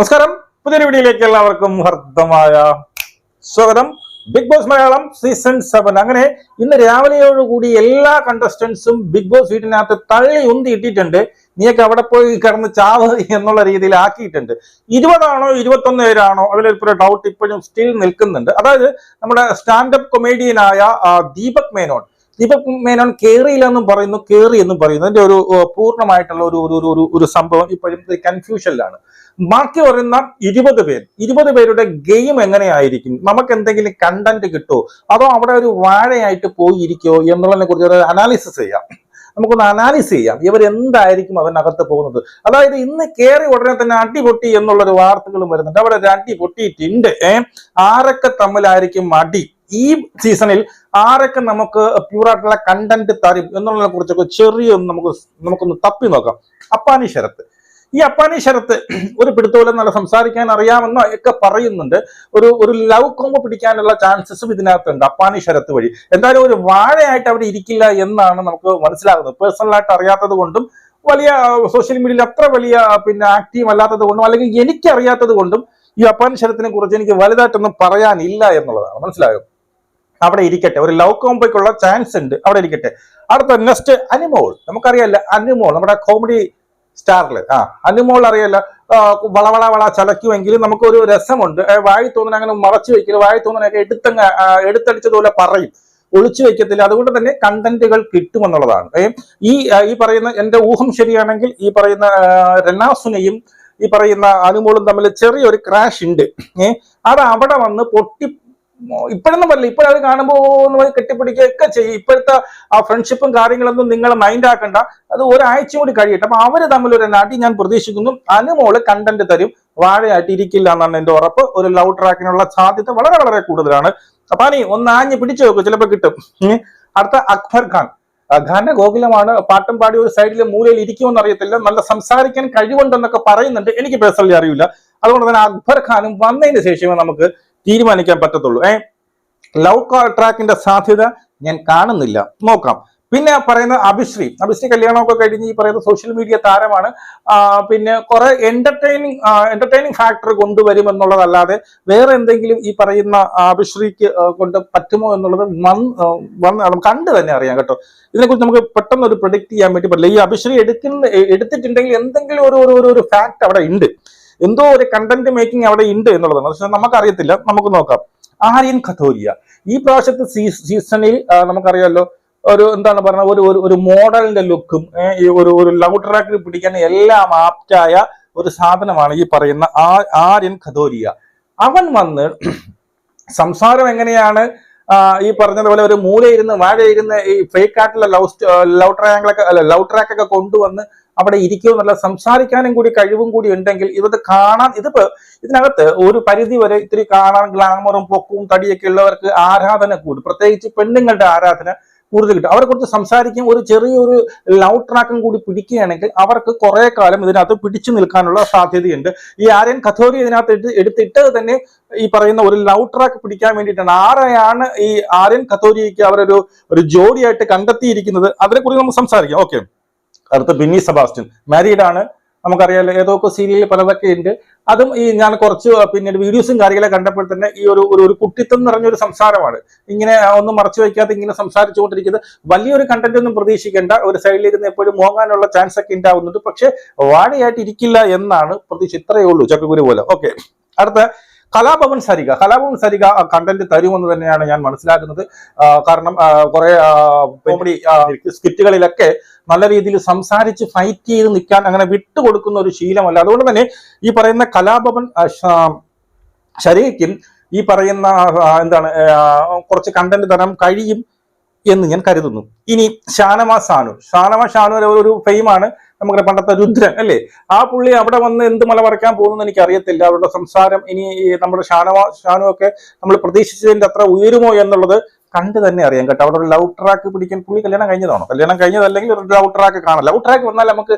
നമസ്കാരം. പുതിയൊരു വീഡിയോയിലേക്ക് എല്ലാവർക്കും ഹർദ്ദമായ സ്വാഗതം. Bigg Boss Malayalam season seven അങ്ങനെ ഇന്ന് രാവിലെയോടുകൂടി എല്ലാ കണ്ടസ്റ്റൻസും ബിഗ് ബോസ് വീട്ടിനകത്ത് തള്ളി ഉന്തി ഇട്ടിട്ടുണ്ട് നീയൊക്കെ അവിടെ പോയി കിടന്ന് ചാവ് എന്നുള്ള രീതിയിൽ ആക്കിയിട്ടുണ്ട്. ഇരുപതാണോ ഇരുപത്തൊന്ന് പേരാണോ അതിലൊരു ഡൗട്ട് ഇപ്പോഴും സ്റ്റിൽ നിൽക്കുന്നുണ്ട്. അതായത് നമ്മുടെ സ്റ്റാൻഡപ്പ് കൊമേഡിയനായ ദീപക് മേനോൻ. ദീപക് മേനോൻ കേറിയില്ല എന്നും പറയുന്നു കേറി എന്നും പറയുന്നു. അതിന്റെ ഒരു പൂർണമായിട്ടുള്ള ഒരു ഒരു- ഒരു- ഒരു സംഭവം ഇപ്പോഴും കൺഫ്യൂഷനിലാണ് ബാക്കി പറയുന്ന ഇരുപത് പേർ ഇരുപത് പേരുടെ ഗെയിം എങ്ങനെയായിരിക്കും? നമുക്ക് എന്തെങ്കിലും കണ്ടന്റ് കിട്ടുമോ അതോ അവിടെ ഒരു വാഴയായിട്ട് പോയിരിക്കോ എന്നുള്ളതിനെ കുറിച്ച് ഒരു അനാലിസിസ് ചെയ്യാം. നമുക്കൊന്ന് അനാലിസ് ചെയ്യാം. ഇവർ എന്തായിരിക്കും അവനകത്ത് പോകുന്നത്? അതായത് ഇന്ന് കയറി ഉടനെ തന്നെ അടിപൊട്ടി എന്നുള്ളൊരു വാർത്തകളും വരുന്നുണ്ട്. അവിടെ ഒരു അടി പൊട്ടിയിട്ടുണ്ട് ഏഹ് ആരൊക്കെ തമ്മിലായിരിക്കും അടി? ഈ സീസണിൽ ആരൊക്കെ നമുക്ക് പ്യൂറായിട്ടുള്ള കണ്ടന്റ് തരും എന്നുള്ളതിനെ കുറിച്ചൊക്കെ ചെറിയൊന്ന് നമുക്ക് നമുക്കൊന്ന് തപ്പി നോക്കാം. അപ്പാനി ശരത്ത്. ഈ അപ്പാനി ശരത്ത് ഒരു പിടുത്തോലെ നല്ല സംസാരിക്കാൻ അറിയാമെന്നോ ഒക്കെ പറയുന്നുണ്ട്. ഒരു ഒരു ലവ് കോമ്പ് പിടിക്കാനുള്ള ചാൻസസും ഇതിനകത്തുണ്ട് അപ്പാനി ശരത്ത് വഴി. എന്തായാലും ഒരു വാഴയായിട്ട് അവിടെ ഇരിക്കില്ല എന്നാണ് നമുക്ക് മനസ്സിലാകുന്നത്. പേഴ്സണലായിട്ട് അറിയാത്തത് കൊണ്ടും വലിയ സോഷ്യൽ മീഡിയയിൽ അത്ര വലിയ പിന്നെ ആക്റ്റീവ് അല്ലാത്തത് കൊണ്ടും അല്ലെങ്കിൽ എനിക്കറിയാത്തത് കൊണ്ടും ഈ അപ്പാനി ശരത്തിനെ കുറിച്ച് എനിക്ക് വലുതായിട്ടൊന്നും പറയാനില്ല എന്നുള്ളതാണ്. മനസ്സിലായോ? അവിടെ ഇരിക്കട്ടെ. ഒരു ലവ് കോംബോയ്ക്കുള്ള ചാൻസ് ഉണ്ട്. അവിടെ ഇരിക്കട്ടെ. അടുത്ത നെക്സ്റ്റ് അനുമോൾ നമുക്കറിയാല്ല അനുമോൾ നമ്മുടെ കോമഡി സ്റ്റാറിൽ ആ അനുമോൾ അറിയാല്ല വളവള വള ചലക്കുമെങ്കിലും നമുക്കൊരു രസമുണ്ട്. വായി തോന്നുന്ന അങ്ങനെ മറച്ചു വെക്കില്ല. വായി തോന്നുന്നതൊക്കെ എടുത്തങ്ങ് എടുത്തടിച്ചതുപോലെ പറയും. ഒളിച്ചു വെക്കത്തില്ല. അതുകൊണ്ട് തന്നെ കണ്ടന്റുകൾ കിട്ടുമെന്നുള്ളതാണ് ഈ ഈ പറയുന്ന എന്റെ ഊഹം ശരിയാണെങ്കിൽ ഈ പറയുന്ന ആ, ഈ പറയുന്ന അനുമോളും തമ്മിൽ ചെറിയൊരു ക്രാഷ് ഉണ്ട്. ഏഹ് അത് അവിടെ വന്ന് പൊട്ടി ഇപ്പോഴൊന്നും പറയില്ല ഇപ്പോഴത് കാണുമ്പോൾ പറഞ്ഞ് കെട്ടിപ്പിടിക്കുകയൊക്കെ ചെയ്യും. ഇപ്പോഴത്തെ ആ ഫ്രണ്ട്ഷിപ്പും കാര്യങ്ങളൊന്നും നിങ്ങൾ മൈൻഡ് ആക്കണ്ട. അത് ഒരാഴ്ച കൂടി കഴിയട്ടെ. അപ്പൊ അവർ തമ്മിൽ ഒരു നാട്ടി ഞാൻ പ്രതീക്ഷിക്കുന്നു. അനുമോൾ കണ്ടന്റ് തരും. വാഴയായിട്ട് ഇരിക്കില്ല എന്നാണ് എന്റെ ഉറപ്പ്. ഒരു ലവ് ട്രാക്കിനുള്ള സാധ്യത വളരെ വളരെ കൂടുതലാണ്. അപ്പൊ നീ ഒന്ന് ആഞ്ഞ് പിടിച്ചു നോക്കും. ചിലപ്പോ കിട്ടും. അടുത്ത അക്ബർ ഖാൻ. ഖാന്റെ ഗോകുലമാണ്. പാട്ടും പാടി ഒരു സൈഡിൽ മൂലയിൽ ഇരിക്കുമെന്ന് അറിയത്തില്ല. നല്ല സംസാരിക്കാൻ കഴിവുണ്ടെന്നൊക്കെ പറയുന്നുണ്ട്. എനിക്ക് പേഴ്സണലി അറിയില്ല. അതുകൊണ്ട് തന്നെ അക്ബർ ഖാനും വന്നതിന് ശേഷമേ നമുക്ക് തീരുമാനിക്കാൻ പറ്റത്തുള്ളൂ. ഏ? ലവ് ട്രാക്കിന്റെ സാധ്യത ഞാൻ കാണുന്നില്ല. നോക്കാം. പിന്നെ പറയുന്ന അഭിശ്രീ. അഭിശ്രീ കല്യാണമൊക്കെ കഴിഞ്ഞ് ഈ പറയുന്ന സോഷ്യൽ മീഡിയ താരമാണ്. പിന്നെ കുറെ എന്റർടൈനിങ് എന്റർടൈനിങ് ഫാക്ടർ കൊണ്ടുവരും എന്നുള്ളതല്ലാതെ വേറെ എന്തെങ്കിലും ഈ പറയുന്ന അഭിശ്രീക്ക് കൊണ്ട് പറ്റുമോ എന്നുള്ളത് വന്ന് കണ്ട് തന്നെ അറിയാം കേട്ടോ. ഇതിനെക്കുറിച്ച് നമുക്ക് പെട്ടെന്ന് ഒരു പ്രൊഡിക്ട് ചെയ്യാൻ വേണ്ടി പറ്റില്ല ഈ അഭിശ്രീ എടുക്കുന്ന എടുത്തിട്ടുണ്ടെങ്കിൽ എന്തെങ്കിലും ഒരു ഒരു ഫാക്ട് അവിടെ ഉണ്ട്. എന്തോ ഒരു കണ്ടന്റ് മേക്കിംഗ് അവിടെ ഉണ്ട് എന്നുള്ളതാണ്. പക്ഷെ നമുക്കറിയത്തില്ല. നമുക്ക് നോക്കാം. ആര്യൻ കഥോരിയ ഈ പ്രാവശ്യത്തെ സീസണിൽ നമുക്കറിയാമല്ലോ ഒരു എന്താണ് പറയുന്നത് ഒരു ഒരു- മോഡലിന്റെ ലുക്കും ഒരു ഒരു ലവ് ട്രാക്കിൽ പിടിക്കാൻ എല്ലാം ആപ്റ്റായ ഒരു സാധനമാണ് ഈ പറയുന്ന ആര്യൻ ഖദോരിയ അവൻ വന്ന് സംസാരം എങ്ങനെയാണ് ഈ പറഞ്ഞതുപോലെ ഒരു മൂലയിരുന്ന് വാഴയിരുന്ന് ഈ ഫേക്ക് ആയിട്ടുള്ള ലവ് ലവ് ട്രയാങ്കിളൊക്കെ അല്ല ലവ് ട്രാക്ക് ഒക്കെ കൊണ്ടുവന്ന് അവിടെ ഇരിക്കും എന്നുള്ള സംസാരിക്കാനും കൂടി കഴിവും കൂടി ഉണ്ടെങ്കിൽ ഇവത് കാണാൻ ഇതിപ്പോ ഇതിനകത്ത് ഒരു പരിധി വരെ ഇത്തിരി കാണാൻ ഗ്ലാമറും പൊക്കും തടിയൊക്കെ ഉള്ളവർക്ക് ആരാധന കൂടും. പ്രത്യേകിച്ച് പെണ്ണുങ്ങളുടെ ആരാധന കൂടുതൽ കിട്ടും. അവരെ കുറിച്ച് സംസാരിക്കും. ഒരു ചെറിയൊരു ലവ് ട്രാക്കും കൂടി പിടിക്കുകയാണെങ്കിൽ അവർക്ക് കുറെ കാലം ഇതിനകത്ത് പിടിച്ചു നിൽക്കാനുള്ള സാധ്യതയുണ്ട്. ഈ ആര്യൻ കഥോരി ഇതിനകത്ത് എടുത്ത് എടുത്തിട്ട് തന്നെ ഈ പറയുന്ന ഒരു ലവ് ട്രാക്ക് പിടിക്കാൻ വേണ്ടിയിട്ടാണ്. ആരെയാണ് ഈ ആര്യൻ കഥോരിക്ക് അവരൊരു ഒരു ജോഡിയായിട്ട് കണ്ടെത്തിയിരിക്കുന്നത്? അതിനെക്കുറിച്ച് നമുക്ക് സംസാരിക്കാം. ഓക്കെ. അടുത്ത ബിന്നി സെബാസ്റ്റ്യൻ. മാരീഡ് ആണ്. നമുക്കറിയാലോ ഏതൊക്കെ സീരിയലിൽ പലതൊക്കെ ഉണ്ട്. അതും ഈ ഞാൻ കുറച്ച് പിന്നീട് വീഡിയോസും കാര്യങ്ങളൊക്കെ കണ്ടപ്പോൾ തന്നെ ഈ ഒരു ഒരു കുട്ടിത്തം നിറഞ്ഞൊരു സംസാരമാണ്. ഇങ്ങനെ ഒന്നും മറച്ചു വയ്ക്കാതെ ഇങ്ങനെ സംസാരിച്ചുകൊണ്ടിരിക്കുന്നത്. വലിയൊരു കണ്ടന്റ് ഒന്നും പ്രതീക്ഷിക്കേണ്ട ഒരു സൈഡിലിരുന്ന് എപ്പോഴും മോങ്ങാനുള്ള ചാൻസ് ഒക്കെ ഉണ്ടാവുന്നുണ്ട്. പക്ഷെ വാഴയായിട്ട് ഇരിക്കില്ല എന്നാണ് പ്രതീക്ഷ. ഇത്രയേ ഉള്ളൂ ചക്കക്കുരു പോലെ. ഓക്കെ. അടുത്ത കലാഭവൻ സരിക കലാഭവൻ സരിക കണ്ടന്റ് തരുമെന്ന് തന്നെയാണ് ഞാൻ മനസ്സിലാക്കുന്നത്. കാരണം കുറെ കോമഡി സ്കിറ്റുകളിലൊക്കെ നല്ല രീതിയിൽ സംസാരിച്ച് ഫൈറ്റ് ചെയ്ത് നിൽക്കാൻ അങ്ങനെ വിട്ടുകൊടുക്കുന്ന ഒരു ശീലമല്ല. അതുകൊണ്ട് തന്നെ ഈ പറയുന്ന കലാഭവൻ ആ, ഈ പറയുന്ന എന്താണ് കുറച്ച് കണ്ടന്റ് തരാൻ കഴിയും എന്ന് ഞാൻ കരുതുന്നു. ഇനി ഷാനമ ഷാനു ഷാനമ ഷാനു ഒരു- ഫെയിമാണ് നമ്മുടെ പണ്ടത്തെ രുദ്രൻ അല്ലേ? ആ പുള്ളി അവിടെ വന്ന് എന്ത് മല പറിക്കാൻ പോകുന്നു എനിക്ക് അറിയത്തില്ല അവരുടെ സംസാരം ഇനി നമ്മുടെ ഷാനവ ഷാനു ഒക്കെ നമ്മൾ പ്രതീക്ഷിച്ചതിന്റെ അത്ര ഉയരുമോ എന്നുള്ളത് കണ്ടു തന്നെ അറിയാം കേട്ടോ. അവിടെ ഒരു ലവ് ട്രാക്ക് പിടിക്കാൻ പുള്ളി കല്യാണം കഴിഞ്ഞതാണോ? കല്യാണം കഴിഞ്ഞതല്ലെങ്കിൽ ഒരു ലവ് ട്രാക്ക് കാണാം. ലവ് ട്രാക്ക് വന്നാൽ നമുക്ക്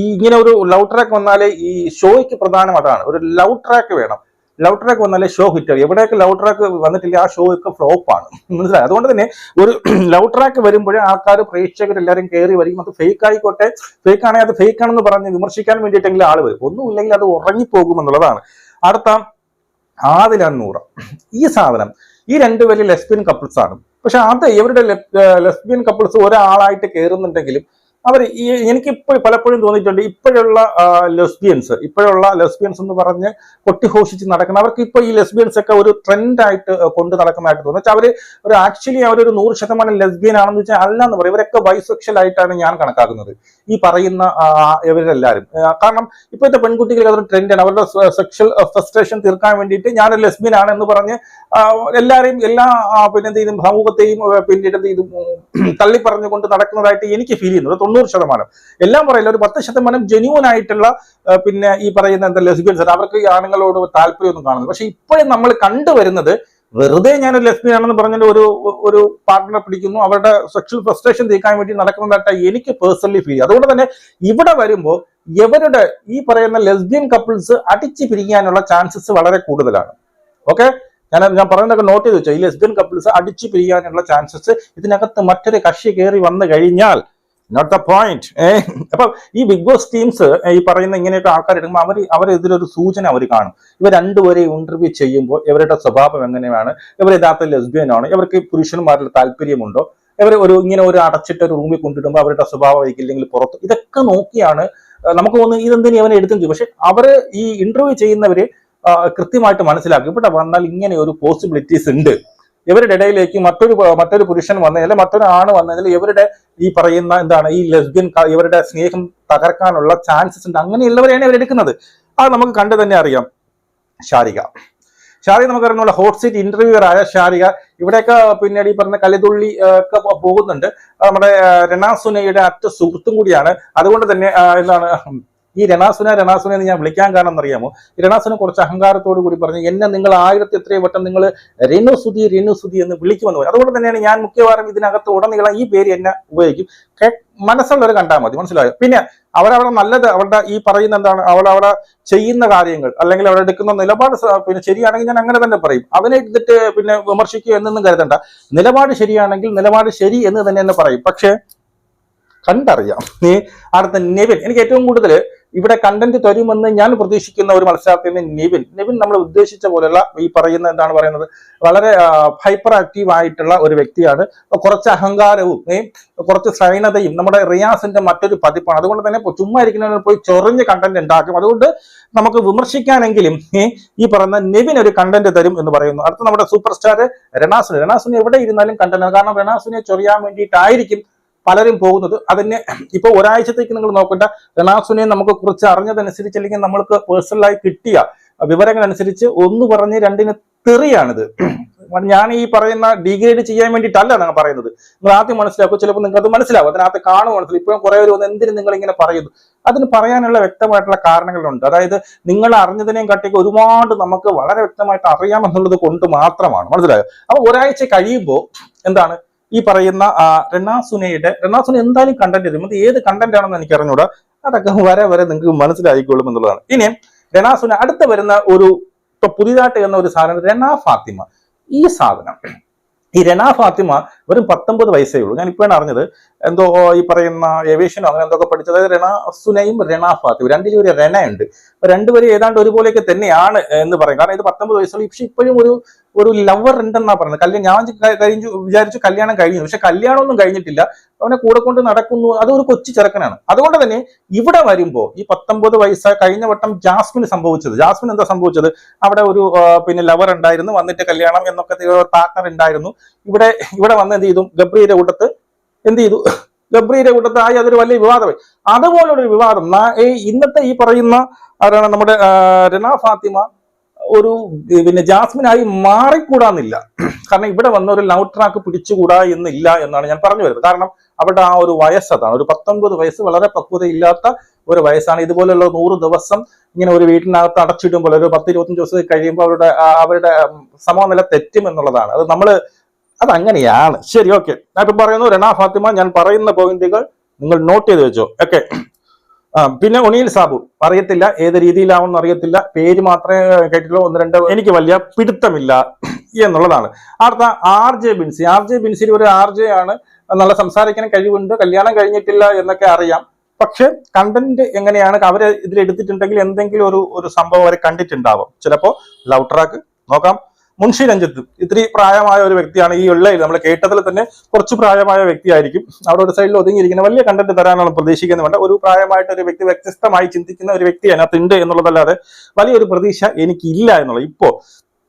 ഈ ഇങ്ങനെ ഒരു ലവ് ട്രാക്ക് വന്നാലേ ഈ ഷോയ്ക്ക് പ്രധാനം അതാണ്. ഒരു ലവ് ട്രാക്ക് വേണം. ലവ് ട്രാക്ക് വന്നാലേ ഷോ ഹിറ്റ് ആവും. എവിടെയൊക്കെ ലവ് ട്രാക്ക് വന്നിട്ടില്ല ആ ഷോ ഒക്കെ ഫ്ലോപ്പ് ആണ്. മനസ്സിലായി? അതുകൊണ്ട് തന്നെ ഒരു ലവ് ട്രാക്ക് വരുമ്പോഴേ ആൾക്കാർ പ്രേക്ഷകർ എല്ലാവരും കയറി വരും അത് ഫേക്ക് ആയിക്കോട്ടെ. ഫേക്ക് ആണെങ്കിൽ അത് ഫേക്ക് ആണെന്ന് പറഞ്ഞ് വിമർശിക്കാൻ വേണ്ടിയിട്ടെങ്കിലും ആൾ വരും. ഒന്നുമില്ലെങ്കിൽ അത് ഉറങ്ങിപ്പോകുമെന്നുള്ളതാണ്. അടുത്ത ആദില നൂറ ഈ സാധനം ഈ രണ്ട് പേര് ലെസ്ബിയൻ കപ്പിൾസ് ആണ്. പക്ഷെ അത് ഇവരുടെ ലെസ്ബിയൻ കപ്പിൾസ് ഒരാളായിട്ട് കയറുന്നുണ്ടെങ്കിലും അവർ ഈ എനിക്കിപ്പോൾ പലപ്പോഴും തോന്നിയിട്ടുണ്ട് ഇപ്പോഴുള്ള ലെസ്ബിയൻസ് ഇപ്പോഴുള്ള ലെസ്ബിയൻസ് എന്ന് പറഞ്ഞ് കൊട്ടിഘോഷിച്ച് നടക്കുന്ന അവർക്ക് ഇപ്പോൾ ഈ ലെസ്ബിയൻസ് ഒക്കെ ഒരു ട്രെൻഡായിട്ട് കൊണ്ട് നടക്കുന്നതായിട്ട് തോന്നുന്നു. വെച്ചാൽ അവർ ഒരു ആക്ച്വലി അവരൊരു നൂറ് ശതമാനം ലെസ്ബിയൻ ആണെന്ന് വെച്ചാൽ അല്ല എന്ന് പറയും. ഇവരൊക്കെ ബൈസെക്ഷൽ ആയിട്ടാണ് ഞാൻ കണക്കാക്കുന്നത്. ഈ പറയുന്ന ഇവരെല്ലാവരും കാരണം ഇപ്പോഴത്തെ പെൺകുട്ടികൾക്ക് അതൊരു ട്രെൻഡാണ് അവരുടെ സെക്ഷൽ ഫ്രസ്ട്രേഷൻ തീർക്കാൻ വേണ്ടിയിട്ട് ഞാനൊരു ലെസ്ബിയൻ ആണ് എന്ന് പറഞ്ഞ് എല്ലാവരെയും എല്ലാ ആ, പിന്നെ എന്ത് ചെയ്തും സമൂഹത്തെയും പിന്നീട് എന്തെങ്കിലും ചെയ്തും ഉം, തള്ളി പറഞ്ഞുകൊണ്ട് നടക്കുന്നതായിട്ട് എനിക്ക് ഫീൽ ചെയ്യുന്നത് തൊണ്ണൂറ് ശതമാനം. എല്ലാം പറയില്ല ഒരു പത്ത് ശതമാനം ജെന്യൂൻ ആയിട്ടുള്ള പിന്നെ ഈ പറയുന്ന എന്താ ലെസ്ബിയൻസ് അവർക്ക് ഈ ആണുങ്ങളോട് താല്പര്യമൊന്നും കാണുന്നത് പക്ഷെ ഇപ്പോഴും നമ്മൾ കണ്ടുവരുന്നത് വെറുതെ ഞാൻ ഒരു ലെസ്ബിയൻ ആണെന്ന് പറഞ്ഞിട്ട് ഒരു ഒരു പാർട്ട്ണറെ പിടിക്കുന്നു അവരുടെ സെക്ഷൽ ഫ്രസ്ട്രേഷൻ തീർക്കാൻ വേണ്ടി നടക്കുന്നതായിട്ട് എനിക്ക് പേഴ്സണലി ഫീൽ അതുകൊണ്ട് തന്നെ ഇവിടെ വരുമ്പോൾ ഇവരുടെ ഈ പറയുന്ന ലെസ്ബിയൻ കപ്പിൾസ് അടിച്ചു പിരിക്കാനുള്ള ചാൻസസ് വളരെ കൂടുതലാണ്. ഓക്കെ ഞാൻ ഞാൻ പറയുന്നതൊക്കെ നോട്ട് ചെയ്ത് വെച്ചോ. ഈ ലെസ്ബിയൻ കപ്പിൾസ് അടിച്ചു പിരിയാനുള്ള ചാൻസസ് ഇതിനകത്ത് മറ്റൊരു കക്ഷി കയറി വന്നു കഴിഞ്ഞാൽ നോട്ട് ദ പോയിന്റ് ഏഹ് അപ്പൊ ഈ ബിഗ് ബോസ് ടീംസ് ഈ പറയുന്ന ഇങ്ങനെയൊക്കെ ആൾക്കാർ എടുക്കുമ്പോൾ അവർ ഇതിലൊരു സൂചന അവർ കാണും. ഇവർ രണ്ടുപേരെയും ഇന്റർവ്യൂ ചെയ്യുമ്പോൾ ഇവരുടെ സ്വഭാവം എങ്ങനെയാണ്? ഇവർ യഥാർത്ഥ ലെസ്ബിയൻ ആണ്. ഇവർക്ക് പുരുഷന്മാരിൽ താല്പര്യമുണ്ടോ? ഇവർ ഒരു ഇങ്ങനെ ഒരു അടച്ചിട്ട ഒരു റൂമിൽ കൊണ്ടിടുമ്പോൾ അവരുടെ സ്വഭാവം ആയിരിക്കില്ലെങ്കിൽ പുറത്ത്. ഇതൊക്കെ നോക്കിയാണ് നമുക്ക് തോന്നുന്നു ഇതെന്തിനും അവനെ എടുത്തെങ്കിൽ പക്ഷെ അവർ ഈ ഇന്റർവ്യൂ ചെയ്യുന്നവര് കൃത്യമായിട്ട് മനസ്സിലാക്കും. ഇവിടെ വന്നാൽ ഇങ്ങനെ ഒരു പോസിബിലിറ്റീസ് ഉണ്ട്. ഇവരുടെ ഇടയിലേക്ക് മറ്റൊരു മറ്റൊരു പുരുഷൻ വന്നതിൽ അല്ലെങ്കിൽ മറ്റൊരു ആണ് വന്നതിൽ ഇവരുടെ ഈ പറയുന്ന എന്താണ് ഈ ലെസ്ബിയൻ ഇവരുടെ സ്നേഹം തകർക്കാനുള്ള ചാൻസസ് ഉണ്ട്. അങ്ങനെയുള്ളവരെയാണ് ഇവരെടുക്കുന്നത്. അത് നമുക്ക് കണ്ടു തന്നെ അറിയാം. ഷാരിക. ഷാരിക അറിയുന്ന ഹോട്ട് സീറ്റ് ഇന്റർവ്യൂവർ ആയ ഷാരിക ഇവിടെയൊക്കെ പിന്നീട് ഈ പറഞ്ഞ കലിതുള്ളി ഒക്കെ പോകുന്നുണ്ട്. നമ്മുടെ രണാസുനയുടെ അറ്റ സുഹൃത്തും കൂടിയാണ്. അതുകൊണ്ട് തന്നെ എന്താണ് ഈ രണാസുന രണാസുന എന്ന് ഞാൻ വിളിക്കാൻ കാരണം എന്നറിയാമോ? രണാസുന കുറച്ച് അഹങ്കാരത്തോടു കൂടി പറഞ്ഞു എന്നെ നിങ്ങൾ ആയിരത്തി എത്രയും വട്ടം നിങ്ങൾ രനുസുതി രനുസുതി എന്ന് വിളിക്കുമെന്ന് പറയും അതുകൊണ്ട് തന്നെയാണ് ഞാൻ മിക്കവാറും ഇതിനകത്ത് ഉടനീളം ഈ പേര് എന്നെ ഉപയോഗിക്കും. മനസ്സുള്ള മനസ്സുള്ളവർ കണ്ടാൽ മതി മനസ്സിലായോ? പിന്നെ അവരവിടെ നല്ലത് അവരുടെ ഈ പറയുന്ന എന്താണ് അവളവിടെ ചെയ്യുന്ന കാര്യങ്ങൾ അല്ലെങ്കിൽ അവിടെ എടുക്കുന്ന നിലപാട് പിന്നെ ശരിയാണെങ്കിൽ ഞാൻ അങ്ങനെ തന്നെ പറയും. അവനെ എടുത്തിട്ട് പിന്നെ വിമർശിക്കുക എന്നൊന്നും കരുതണ്ട. നിലപാട് ശരിയാണെങ്കിൽ നിലപാട് ശരി എന്ന് തന്നെ തന്നെ പറയും. പക്ഷേ കണ്ടറിയാം. നീ അടുത്ത നെവിൻ. എനിക്ക് ഏറ്റവും കൂടുതൽ ഇവിടെ കണ്ടന്റ് തരുമെന്ന് ഞാൻ പ്രതീക്ഷിക്കുന്ന ഒരു മത്സരാർത്ഥിയാണ് നിവിൻ. നിവിൻ നമ്മൾ ഉദ്ദേശിച്ച പോലെയുള്ള ഈ പറയുന്ന എന്താണ് പറയുന്നത്? വളരെ ഹൈപ്പർ ആക്റ്റീവ് ആയിട്ടുള്ള ഒരു വ്യക്തിയാണ്. കുറച്ച് അഹങ്കാരവും കുറച്ച് സൈനതയും നമ്മുടെ റിയാസിന്റെ മറ്റൊരു പതിപ്പാണ്. അതുകൊണ്ട് തന്നെ ചുമ്മാ ഇരിക്കുന്നവർ പോയി ചൊറിഞ്ഞ് കണ്ടന്റ് ഉണ്ടാക്കും. അതുകൊണ്ട് നമുക്ക് വിമർശിക്കാനെങ്കിലും ഈ പറയുന്ന നെവിൻ ഒരു കണ്ടന്റ് തരും എന്ന് പറയുന്നു. അടുത്ത നമ്മുടെ സൂപ്പർ സ്റ്റാർ രണാസുനി. രണാസുനി എവിടെ ഇരുന്നാലും കണ്ടന്റ് കാരണം രണാസുനെ ചൊറിയാൻ വേണ്ടിയിട്ടായിരിക്കും പലരും പോകുന്നത് അതിന് ഇപ്പൊ ഒരാഴ്ചത്തേക്ക് നിങ്ങൾ നോക്കേണ്ട. രണാസുനെ നമുക്ക് കുറിച്ച് അറിഞ്ഞതനുസരിച്ച് അല്ലെങ്കിൽ നമ്മൾക്ക് പേഴ്സണലായി കിട്ടിയ വിവരങ്ങൾ അനുസരിച്ച് ഒന്ന് പറഞ്ഞ് രണ്ടിന് തെറിയാണിത്. ഞാൻ ഈ പറയുന്ന ഡിഗ്രേഡ് ചെയ്യാൻ വേണ്ടിയിട്ടല്ല നിങ്ങൾ പറയുന്നത്. നിങ്ങൾ ആദ്യം മനസ്സിലാക്കും ചിലപ്പോൾ നിങ്ങൾക്ക് അത് മനസ്സിലാവും. അതിനകത്ത് കാണും മനസ്സിലാവും. ഇപ്പോഴും കുറെ പേര് വന്ന് എന്തിനും നിങ്ങൾ ഇങ്ങനെ പറയുന്നു? അതിന് പറയാനുള്ള വ്യക്തമായിട്ടുള്ള കാരണങ്ങളുണ്ട്. അതായത് നിങ്ങൾ അറിഞ്ഞതിനെയും കാട്ടിയൊക്കെ ഒരുപാട് നമുക്ക് വളരെ വ്യക്തമായിട്ട് അറിയാമെന്നുള്ളത് കൊണ്ട് മാത്രമാണ്. മനസ്സിലായോ? അപ്പൊ ഒരാഴ്ച കഴിയുമ്പോൾ എന്താണ്? ഈ പറയുന്ന ആ, റെനാസുനയുടെ റെനാസുന എന്തായാലും കണ്ടന്റ് തരും അത് ഏത് കണ്ടന്റ് ആണെന്ന് എനിക്ക് അറിഞ്ഞൂടാ അതൊക്കെ വരെ വരെ നിങ്ങൾക്ക് മനസ്സിലായിക്കോളും എന്നുള്ളതാണ്. ഇനി റെനാസുന അടുത്ത വരുന്ന ഒരു ഇപ്പൊ പുതിയതായിട്ട് എന്ന ഒരു സാധനം രണാ ഫാത്തിമ. ഈ സാധനം ഈ രണ ഫാത്തിമ വെറും പത്തൊമ്പത് വയസ്സേ ഉള്ളൂ. ഞാൻ ഇപ്പോഴാണ് അറിഞ്ഞത് എന്തോ ഈ പറയുന്ന ഏവിയേഷനോ അങ്ങനെ എന്തൊക്കെ പഠിച്ചത് അതായത് രണ സുനയും രണ ഫാത്തി. രണ്ടിലും ഒരു രണ ഉണ്ട് അപ്പൊ രണ്ടുപേരും ഏതാണ്ട് ഒരുപോലെയൊക്കെ തന്നെയാണ് എന്ന് പറയും. കാരണം ഇത് പത്തൊമ്പത് വയസ്സുള്ള പക്ഷെ ഇപ്പോഴും ഒരു ഒരു ലവർ ഉണ്ടെന്നാ പറയുന്നത്. കല്യാണം ഞാൻ കഴിഞ്ഞു വിചാരിച്ചു കല്യാണം കഴിഞ്ഞു. പക്ഷെ കല്യാണമൊന്നും കഴിഞ്ഞിട്ടില്ല. അവനെ കൂടെ കൊണ്ട് നടക്കുന്നു. അതൊരു കൊച്ചു ചെറുക്കനാണ്. അതുകൊണ്ട് തന്നെ ഇവിടെ വരുമ്പോ ഈ പത്തൊമ്പത് വയസ്സ് കഴിഞ്ഞ വട്ടം ജാസ്മിന് സംഭവിച്ചത്. ജാസ്മിൻ എന്താ സംഭവിച്ചത്? അവിടെ ഒരു പിന്നെ ലവർ ഉണ്ടായിരുന്നു. വന്നിട്ട് കല്യാണം എന്നൊക്കെ പാർട്ണർ ഉണ്ടായിരുന്നു. ഇവിടെ ഇവിടെ വന്ന് എന്ത് ചെയ്തു? ഗബ്രിയുടെ കൂട്ടത്ത് എന്ത് ചെയ്തു? ഗബ്രിയുടെ കൂട്ടത്തായി അതൊരു വലിയ വിവാദമായി. അതുപോലൊരു വിവാദം. ഇന്നത്തെ ഈ പറയുന്ന ആരാണ് നമ്മുടെ രണ ഫാത്തിമ ഒരു പിന്നെ ജാസ്മിനായി മാറിക്കൂടാന്നില്ല. കാരണം ഇവിടെ വന്ന ഒരു ലവ് ട്രാക്ക് പിടിച്ചുകൂടാ എന്നില്ല എന്നാണ് ഞാൻ പറഞ്ഞു വരുന്നത്. കാരണം അവരുടെ ആ ഒരു വയസ്സ് അതാണ് ഒരു പത്തൊൻപത് വയസ്സ് വളരെ പക്വതയില്ലാത്ത ഒരു വയസ്സാണ്. ഇതുപോലെയുള്ള നൂറ് ദിവസം ഇങ്ങനെ ഒരു വീട്ടിനകത്ത് അടച്ചിടുമ്പോൾ ഒരു പത്ത് ഇരുപത്തഞ്ച് ദിവസം കഴിയുമ്പോൾ അവരുടെ അവരുടെ സമനില തെറ്റും എന്നുള്ളതാണ് അത് നമ്മൾ അത് അങ്ങനെയാണ് ശരി ഓക്കെ ഞാൻ ഇപ്പം പറയുന്നു രണ ഫാത്തിമ ഞാൻ പറയുന്ന പോയിന്റുകൾ നിങ്ങൾ നോട്ട് ചെയ്ത് വെച്ചോ. ഓക്കെ പിന്നെ ഒണിയിൽ സാബു അറിയത്തില്ല ഏത് രീതിയിലാവുമെന്ന് അറിയത്തില്ല പേര് മാത്രമേ കേട്ടിട്ടുള്ളൂ ഒന്ന് രണ്ട് എനിക്ക് വലിയ പിടുത്തമില്ല എന്നുള്ളതാണ്. അടുത്ത R J Binsy. R J Binsy ഒരു ആർ ജെ ആണ് നല്ല സംസാരിക്കാൻ കഴിവുണ്ട് കല്യാണം കഴിഞ്ഞിട്ടില്ല എന്നൊക്കെ അറിയാം. പക്ഷെ കണ്ടന്റ് എങ്ങനെയാണ് അവർ ഇതിൽ എടുത്തിട്ടുണ്ടെങ്കിൽ എന്തെങ്കിലും ഒരു ഒരു സംഭവം അവർ കണ്ടിട്ടുണ്ടാവും. ചിലപ്പോ ലവ് ട്രാക്ക് നോക്കാം. മുൻഷി രഞ്ജിത്ത്. ഇത്തിരി പ്രായമായ ഒരു വ്യക്തിയാണ് ഈ ഉള്ളയിൽ. നമ്മൾ കേട്ടതിൽ തന്നെ കുറച്ച് പ്രായമായ വ്യക്തിയായിരിക്കും. അവിടെ ഒരു സൈഡിൽ ഒതുങ്ങിയിരിക്കുന്ന വലിയ കണ്ടന്റ് തരാനാണ് പ്രതീക്ഷിക്കുന്നത്. വേണ്ട ഒരു പ്രായമായിട്ട് ഒരു വ്യക്തി വ്യത്യസ്തമായി ചിന്തിക്കുന്ന ഒരു വ്യക്തി അതിനകത്തുണ്ട് എന്നുള്ളതല്ലാതെ വലിയൊരു പ്രതീക്ഷ എനിക്കില്ല എന്നുള്ളത്. ഇപ്പോ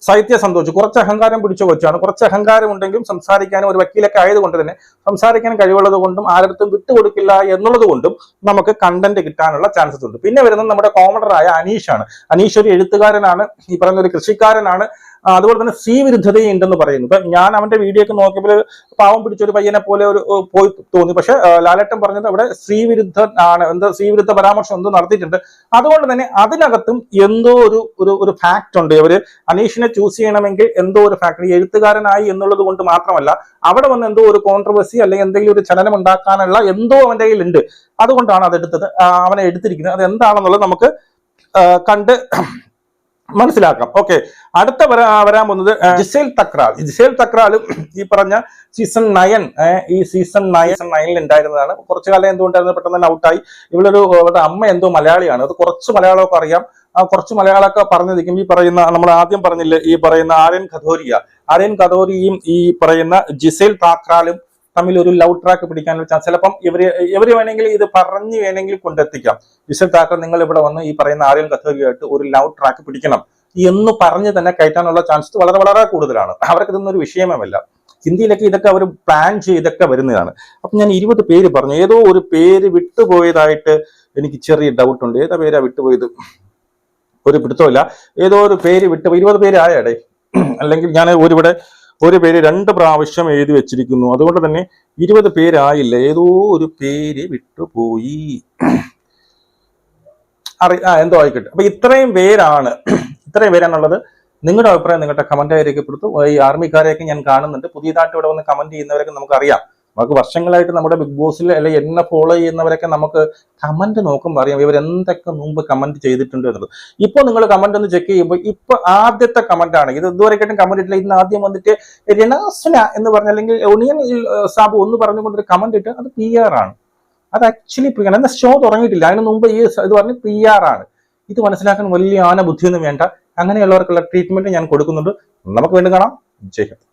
സാഹിത്യ സന്തോഷ് കുറച്ച് അഹങ്കാരം പിടിച്ച കൊച്ചാണ്. കുറച്ച് അഹങ്കാരം ഉണ്ടെങ്കിലും സംസാരിക്കാനും ഒരു വക്കീലൊക്കെ ആയതുകൊണ്ട് തന്നെ സംസാരിക്കാൻ കഴിവുള്ളത് കൊണ്ടും ആരടുത്തും വിട്ടുകൊടുക്കില്ല എന്നുള്ളത് കൊണ്ടും നമുക്ക് കണ്ടന്റ് കിട്ടാനുള്ള ചാൻസസ് ഉണ്ട്. പിന്നെ വരുന്നത് നമ്മുടെ കോമഡറായ അനീഷാണ്. അനീഷ് ഒരു എഴുത്തുകാരനാണ്. ഈ പറയുന്ന ഒരു കൃഷിക്കാരനാണ്. അതുപോലെ തന്നെ സ്ത്രീ വിരുദ്ധതയും ഉണ്ടെന്ന് പറയുന്നു. ഇപ്പൊ ഞാൻ അവന്റെ വീഡിയോ ഒക്കെ നോക്കിയപ്പോൾ പാവം പിടിച്ച ഒരു പയ്യനെ പോലെ ഒരു പോയി തോന്നി. പക്ഷെ ലാലേട്ടൻ പറഞ്ഞത് അവിടെ സ്ത്രീ വിരുദ്ധ ആണ് എന്താ സ്ത്രീ വിരുദ്ധ പരാമർശം എന്തോ നടത്തിയിട്ടുണ്ട്. അതുകൊണ്ട് തന്നെ അതിനകത്തും എന്തോ ഒരു ഒരു ഒരു ഫാക്ട് ഉണ്ട്. അവർ അനീഷിനെ ചൂസ് ചെയ്യണമെങ്കിൽ എന്തോ ഒരു ഫാക്ട് എഴുത്തുകാരനായി എന്നുള്ളത് കൊണ്ട് മാത്രമല്ല അവിടെ വന്ന് എന്തോ ഒരു കോൺട്രവേഴ്സി അല്ലെങ്കിൽ എന്തെങ്കിലും ഒരു ചലനം ഉണ്ടാക്കാനുള്ള എന്തോ അവന്റെ കയ്യിൽ ഉണ്ട് അതുകൊണ്ടാണ് അതെടുത്തത് അവനെ എടുത്തിരിക്കുന്നത്. അത് എന്താണെന്നുള്ളത് നമുക്ക് കണ്ട് മനസ്സിലാക്കാം. ഓക്കെ അടുത്ത വരാ വരാൻ പോകുന്നത് ജിസേൽ തക്രാൽ. ജിസേൽ തക്രാലും ഈ പറഞ്ഞ സീസൺ നയൻ ഈ സീസൺ നയൻ സീസൺ നയനിൽ ഉണ്ടായിരുന്നതാണ്. കുറച്ചു കാലം എന്തുകൊണ്ടായിരുന്നു പെട്ടെന്ന് തന്നെ ഔട്ടായി ഇവളൊരു അവരുടെ അമ്മ എന്തോ മലയാളിയാണ്. അത് കുറച്ച് മലയാളമൊക്കെ അറിയാം. ആ കുറച്ച് മലയാളമൊക്കെ പറഞ്ഞു നിൽക്കും. ഈ പറയുന്ന നമ്മൾ ആദ്യം പറഞ്ഞില്ലേ ഈ പറയുന്ന ആര്യൻ കഥോരിയ. ആര്യൻ കഥോരിയും ഈ പറയുന്ന ജിസേൽ താക്രാലും തമ്മിൽ ഒരു ലവ് ട്രാക്ക് പിടിക്കാനുള്ള ചാൻസ് ചിലപ്പം ഇവർ ഇവർ വേണമെങ്കിൽ ഇത് പറഞ്ഞു വേണമെങ്കിൽ കൊണ്ടെത്തിക്കാം. വിശ്വ താക്കർ നിങ്ങൾ ഇവിടെ വന്ന് ഈ പറയുന്ന ആര്യൻ കഥകളിയായിട്ട് ഒരു ലവ് ട്രാക്ക് പിടിക്കണം എന്ന് പറഞ്ഞ് തന്നെ കയറ്റാനുള്ള ചാൻസ് വളരെ വളരെ കൂടുതലാണ്. അവർക്ക് ഇതൊന്നും ഒരു വിഷയമല്ല ഹിന്ദിയിലൊക്കെ ഇതൊക്കെ അവർ പ്ലാൻ ചെയ്തൊക്കെ വരുന്നതാണ്. അപ്പൊ ഞാൻ ഇരുപത് പേര് പറഞ്ഞു. ഏതോ ഒരു പേര് വിട്ടുപോയതായിട്ട് എനിക്ക് ചെറിയ ഡൗട്ട് ഉണ്ട്. ഏതാ പേരാ വിട്ടുപോയത്? ഒരു പിടുത്തമില്ല ഏതോ ഒരു പേര് വിട്ടു ഇരുപത് പേര് ആയടേ. അല്ലെങ്കിൽ ഞാൻ ഒരുവിടെ ഒരു പേര് രണ്ട് പ്രാവശ്യം എഴുതി വെച്ചിരിക്കുന്നു. അതുകൊണ്ട് തന്നെ ഇരുപത് പേരായില്ല. ഏതോ ഒരു പേര് വിട്ടുപോയി. അറി ആ എന്തോ ആയിക്കോട്ടെ. അപ്പൊ ഇത്രയും പേരാണ്. ഇത്രയും പേരാണുള്ളത്. നിങ്ങളുടെ അഭിപ്രായം നിങ്ങളുടെ കമന്റായി രേഖപ്പെടുത്തു. ഈ ആർമിക്കാരെയൊക്കെ ഞാൻ കാണുന്നുണ്ട്. പുതിയതായിട്ട് ഇവിടെ വന്ന് കമന്റ് ചെയ്യുന്നവരൊക്കെ നമുക്കറിയാം. നമുക്ക് വർഷങ്ങളായിട്ട് നമ്മുടെ ബിഗ് ബോസിൽ അല്ലെങ്കിൽ എന്നെ ഫോളോ ചെയ്യുന്നവരൊക്കെ നമുക്ക് കമന്റ് നോക്കുമ്പോൾ അറിയാം. ഇവർ എന്തൊക്കെ മുമ്പ് കമന്റ് ചെയ്തിട്ടുണ്ട് എന്നുള്ളത്. ഇപ്പോൾ നിങ്ങൾ കമന്റ് ഒന്ന് ചെക്ക് ചെയ്യുമ്പോൾ ഇപ്പൊ ആദ്യത്തെ കമന്റ് ആണ്. ഇത് ഇതുവരെയായിട്ടും കമന്റ് ഇട്ടില്ല. ഇന്ന് ആദ്യം വന്നിട്ട് രണാസന എന്ന് പറഞ്ഞ അല്ലെങ്കിൽ ഒണിയൻ സാബു ഒന്ന് പറഞ്ഞുകൊണ്ടൊരു കമന്റ് ഇട്ട് അത് പി ആർ ആണ്. അത് ആക്ച്വലി പി ആർ എന്നാൽ ഷോ തുടങ്ങിയിട്ടില്ല. അതിന് മുമ്പ് ഈ ഇത് പറഞ്ഞ് പി ആർ ആണ്. ഇത് മനസ്സിലാക്കാൻ വലിയ ആന ബുദ്ധിയൊന്നും വേണ്ട. അങ്ങനെയുള്ളവർക്കുള്ള ട്രീറ്റ്മെന്റ് ഞാൻ കൊടുക്കുന്നുണ്ട്. നമുക്ക് വേണ്ടി കാണാം. ജയ്